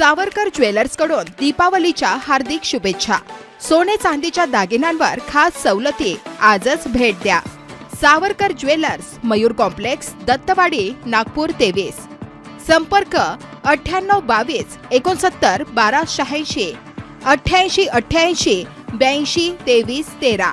सावरकर ज्वेलर्सकडून दीपावलीच्या हार्दिक शुभेच्छा. सोने चांदीच्या दागिन्यांवर खास सवलती आजच भेट द्या. सावरकर ज्वेलर्स मयूर कॉम्प्लेक्स दत्तवाडी नागपूर तेवीस. संपर्क अठ्ठ्याण्णव बावीस एकोणसत्तर बारा शहाऐंशी. अठ्ठ्याऐंशी अठ्ठ्याऐंशी ब्याऐंशी तेवीस तेरा.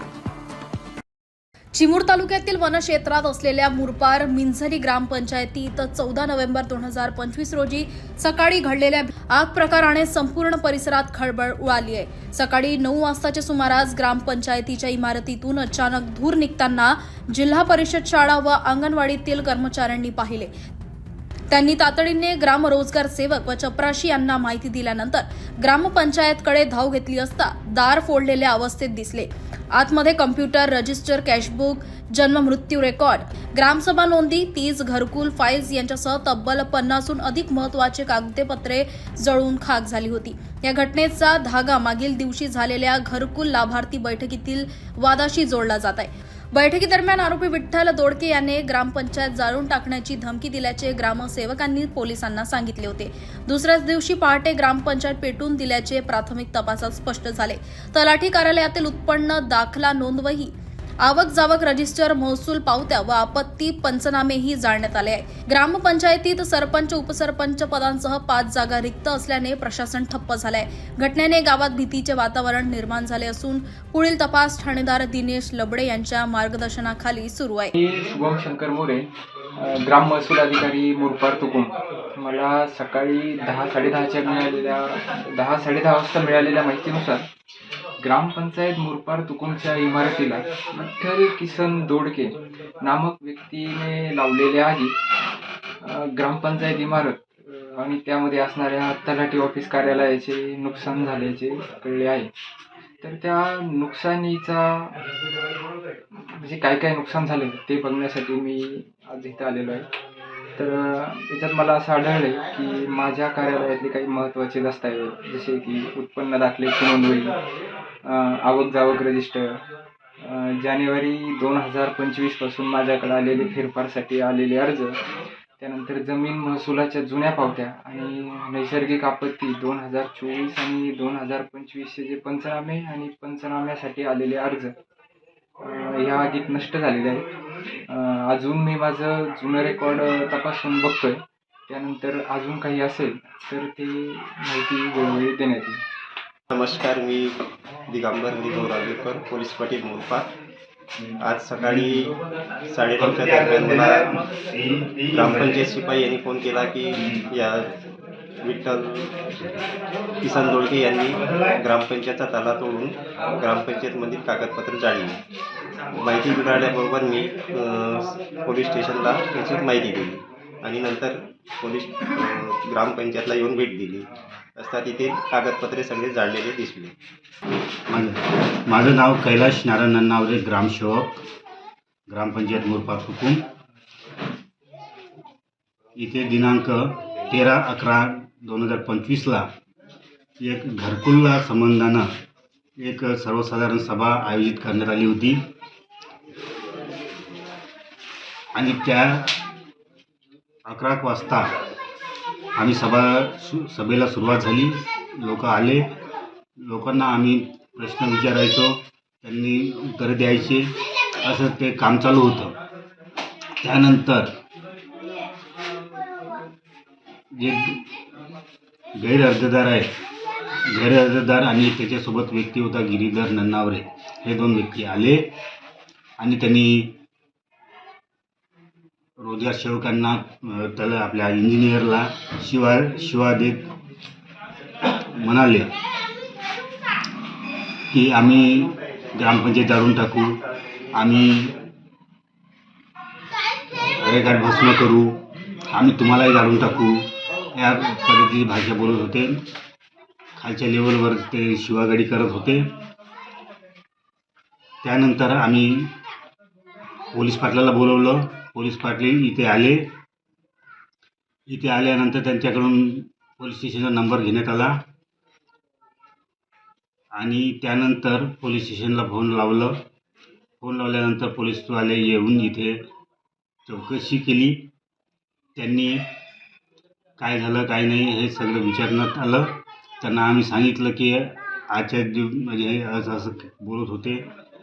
चिमूर तालुक्यातील वनक्षेत्रात असलेल्या मुरपार मिंझरी ग्रामपंचायतीत चौदा नोव्हेंबर दोन हजार पंचवीस रोजी सकाळी घडलेल्या आग प्रकाराने संपूर्ण परिसरात खळबळ उडाली आहे. सकाळी नऊ वाजताच्या सुमारास ग्रामपंचायतीच्या इमारतीतून अचानक धूर निघताना जिल्हा परिषद शाळा व अंगणवाडीतील कर्मचाऱ्यांनी पाहिले. त्यांनी तातडीने ग्रामरोजगार सेवक व चपराशी यांना माहिती दिल्यानंतर ग्रामपंचायतकडे धाव घेतली असता दार फोडलेल्या अवस्थेत दिसले. आतमध्ये कम्प्युटर रजिस्टर कॅशबुक जन्म मृत्यू रेकॉर्ड ग्रामसभा नोंदी तीस घरकुल फाईल्स यांच्यासह तब्बल पन्नासहून अधिक महत्त्वाचे कागदपत्रे जळून खाक झाली होती. या घटनेचा धागा मागील दिवशी झालेल्या घरकुल लाभार्थी बैठकीतील वादाशी जोडला जात आहे. बैठकीदरम्यान आरोपी विठ्ठल दोडके याने ग्रामपंचायत जाळून टाकण्याची धमकी दिल्याचे ग्रामसेवकांनी पोलिसांना सांगितले होते. दुसऱ्याच दिवशी पहाटे ग्रामपंचायत पेटून दिल्याचे प्राथमिक तपासात स्पष्ट झाले. तलाठी कार्यालयातील उत्पन्न दाखला नोंदवही आवक जावक रजिस्टर महसूल पावत्या व आपत्ती पंचनामेही जाळण्यात आले आहे. ग्रामपंचायतीत सरपंच उपसरपंच पदांसह पाच जागा रिक्त असल्याने प्रशासन ठप्प झालंय. घटनेने गावात भीतीचे वातावरण निर्माण झाले असून पुढील तपास ठाणेदार दिनेश लबडे यांच्या मार्गदर्शनाखाली सुरू आहे. शुभम शंकर मोरे ग्राम महसूल अधिकारी मुरपार तुकुम. मला सकाळी दहा साडेदहाच्या मिळालेल्या दहा साडेदहा वाजता मिळालेल्या माहितीनुसार ग्रामपंचायत मुरपार तुकुमच्या इमारतीला विठ्ठल किसन दोडके नामक व्यक्तीने लावलेले आहे ग्रामपंचायत इमारत आणि त्यामध्ये असणाऱ्या तलाठी ऑफिस कार्यालयाचे नुकसान झाल्याचे कळले आहे. तर त्या नुकसानीचा म्हणजे काय काय नुकसान झालं ते बघण्यासाठी मी आज इथं आलेलो आहे. तर याच्यात मला असं आढळलं की माझ्या कार्यालयातले काही महत्त्वाचे दस्तऐवज जसे की उत्पन्न दाखल्याची नोंदवही अं, आवक जावक रजिस्टर जानेवारी दोन हजार पंचवीसपासून माझ्याकडे आलेले फेरफारसाठी आलेले अर्ज. त्यानंतर जमीन महसुलाच्या जुन्या पावत्या आणि नैसर्गिक आपत्ती दोन हजार चोवीस आणि दोन हजार पंचवीसचे जे पंचनामे आणि पंचनाम्यासाठी आलेले अर्ज ह्या आगीत नष्ट झालेले आहेत. अजून मी माझं जुनं रेकॉर्ड तपासून बघतोय. त्यानंतर अजून काही असेल तर ते माहिती वेळोवेळी देण्यात येईल. नमस्कार मी दिगंबर निगम राजूरकर पोलीस पाटील मुरपाट आज सकाळी साडेनऊच्या दरम्यान मला ग्रामपंचायत शिपाई यांनी फोन केला की या विठ्ठल किसन दोळके यांनी ग्रामपंचायतचा ताला तोडून ग्रामपंचायतमधील कागदपत्र जाळली. माहिती मिळाल्याबरोबर मी पोलीस स्टेशनला त्याची माहिती दिली आणि नंतर पोलीस ग्रामपंचायतला येऊन भेट दिली. असता तिथे कागदपत्रे सगळे जाळलेले दिसले. माझं माझं नाव कैलाश नारायण नन्नावरे ग्रामसेवक ग्रामपंचायत मुरपा हुकूम इथे दिनांक तेरा अकरा दोन हजार पंचवीसला एक घरकुलला संबंधानं एक सर्वसाधारण सभा आयोजित करण्यात आली होती. आणि त्या अकरा वाजता आम्ही सभा सु सभेला सुरुवात झाली. लोक आले. लोकांना आम्ही प्रश्न विचारायचो. त्यांनी उत्तरं द्यायचे. असं ते काम चालू होतं. त्यानंतर जे गैर अर्जदार आहे गैर अर्जदार आणि त्याच्यासोबत व्यक्ती होता गिरीधर नन्नावरे. हे दोन व्यक्ती आले आणि त्यांनी रोजगार सेवकांना त्याला आपल्या इंजिनियरला शिवा शिवा देत म्हणाले की आम्ही ग्रामपंचायत जाळून टाकू आम्ही रेगाट भस्म करू आम्ही तुम्हालाही जाळून टाकू. या पद्धतीची भाषा बोलत होते. खालच्या लेवलवर ते शिवागाडी करत होते. त्यानंतर आम्ही पोलीस पाटलाला बोलवलं. पोलीस पाटील इथे आले. इथे आल्यानंतर त्यांच्याकडून पोलीस स्टेशनचा नंबर घेण्यात आला. आणि त्यानंतर पोलीस स्टेशनला फोन लावलं. फोन लावल्यानंतर पोलीसवाले येऊन इथे चौकशी केली. त्यांनी काय झालं काय नाही हे सगळं विचारण्यात आलं. त्यांना आम्ही सांगितलं की आजच्या दिव म्हणजे हे असं असं बोलत होते.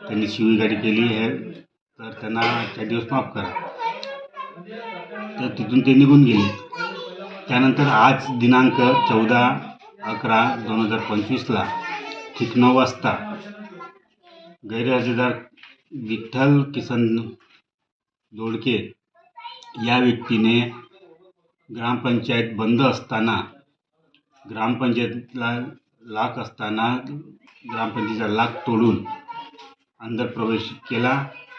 त्यांनी शिवीगाडी केली हे तर त्यांना आजच्या दिवस माफ करा. तर तिथून ते निघून गेले. त्यानंतर आज दिनांक चौदा अकरा दोन हजार पंचवीसला ठीक नऊ वाजता गैरहजेदार विठ्ठल किसन दोडके या व्यक्तीने ग्रामपंचायत बंद असताना ग्रामपंचायतला लाख असताना ग्रामपंचायतीचा लाख तोडून अंदर प्रवेश केला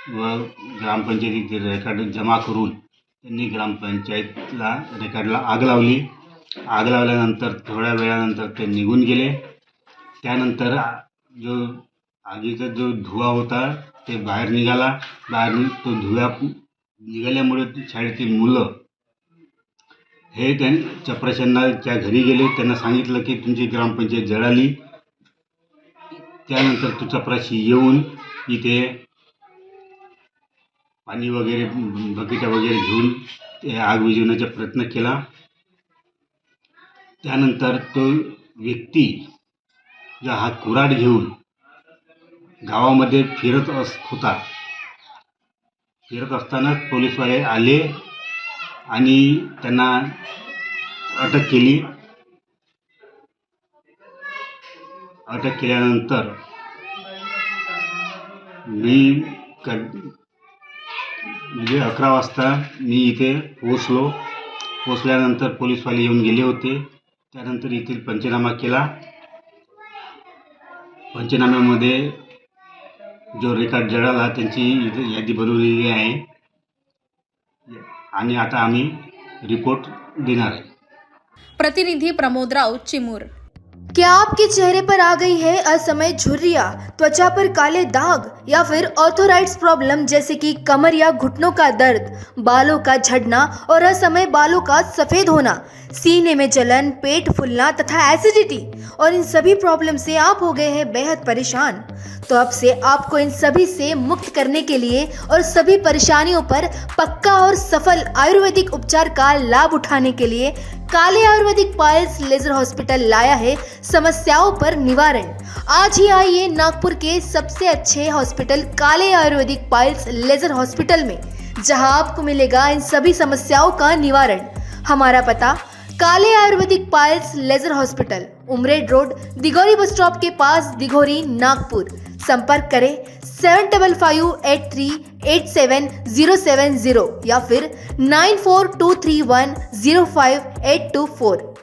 व ग्रामपंचायतीचे रेकॉर्ड जमा करून त्यांनी ग्रामपंचायतला रेकॉर्डला आग लावली. आग लावल्यानंतर थोड्या वेळानंतर ते निघून गेले. त्यानंतर जो आगीचा जो धुवा होता ते बाहेर निघाला. बाहेर तो धुव्या निघाल्यामुळे शाळेतील मुलं हे त्यां चपराशांनाच्या घरी गेले. त्यांना सांगितलं की तुमची ग्रामपंचायत जळाली. त्यानंतर तो चपराशी येऊन इथे पाणी वगैरे बकेटा वगैरे घेऊन ते आग विझवण्याचा प्रयत्न केला. त्यानंतर तो व्यक्ती जो हा कुऱ्हाड घेऊन गावामध्ये फिरत अस होता. फिरत असतानाच पोलीसवाले आले आणि त्यांना अटक केली. अटक केल्यानंतर मी क म्हणजे अकरा वाजता मी इथे पोचलो पोचल्यानंतर पोलीसवाले येऊन गेले होते. त्यानंतर येथील पंचनामा केला. पंचनाम्यामध्ये जो रेकॉर्ड जळाला त्यांची इथे यादी बनवलेली आहे. आणि आता आम्ही रिपोर्ट देणार आहे. प्रतिनिधी प्रमोद राऊत चिमूर. क्या आपके चेहरे पर आ गई है असमय झुर्रिया, त्वचा पर काले दाग या फिर ऑर्थोराइड्स प्रॉब्लम जैसे कि कमर या घुटनों का दर्द, बालों का झड़ना और असमय बालों का सफ़ेद होना, सीने में जलन, पेट फूलना तथा एसिडिटी और इन सभी प्रॉब्लम से आप हो गए हैं बेहद परेशान। तो अब से आपको इन सभी से मुक्त करने के लिए और सभी परेशानियों पर पक्का और सफल आयुर्वेदिक उपचार का लाभ उठाने के लिए काले आयुर्वेदिक पायल्स लेजर हॉस्पिटल लाया है समस्याओं पर निवारण। आज ही आइए नागपुर के सबसे अच्छे हॉस्पिटल काले आयुर्वेदिक पायल्स लेजर हॉस्पिटल में, जहाँ आपको मिलेगा इन सभी समस्याओं का निवारण। हमारा पता Kale ayurvedic piles laser hospital Umred road, Dighori bus stop के पास, दिघोरी, नागपुर। संपर्क करें seven double five eight three eight seven zero seven zero या फिर nine four two three one zero five eight two four